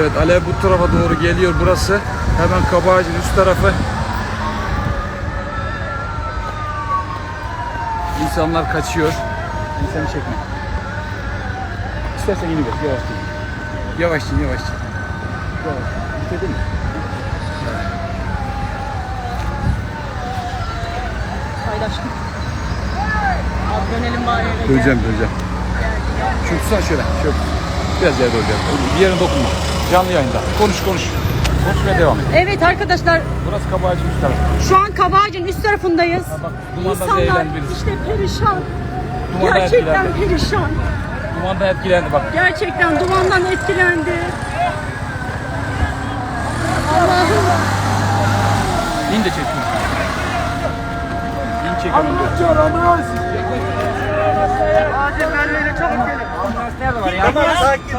Evet alev bu tarafa doğru geliyor burası. Hemen kabağacın üst tarafı. İnsanlar kaçıyor. İnsanı çekme. İstersen yeni ver. Yavaş değil. Yavaş değil, yavaş değil. Yavaş. Bitirdin mi? Paylaştım. Abi dönelim bari eve. Döneceğim, döneceğim. Şunu tutsana şöyle. Şöyle. Biraz yere döneceğim. Bir yerine dokunma. Canlı yayında. Konuş konuş. Konuşmaya devam et. Evet arkadaşlar Burası kabağacın üst tarafı. şu an Kabağacı'nın üst tarafındayız. bak, dumandan İnsanlar zehirlendi birisi. işte perişan. Dumandan Gerçekten etkilendi. perişan. Dumandan etkilendi bak. Gerçekten dumandan etkilendi. Allah'ım. İn de çek şunu. İn çek hemen. Acil Merve'yle çabuk gelin. Ambulans nerede var ya? Sakin.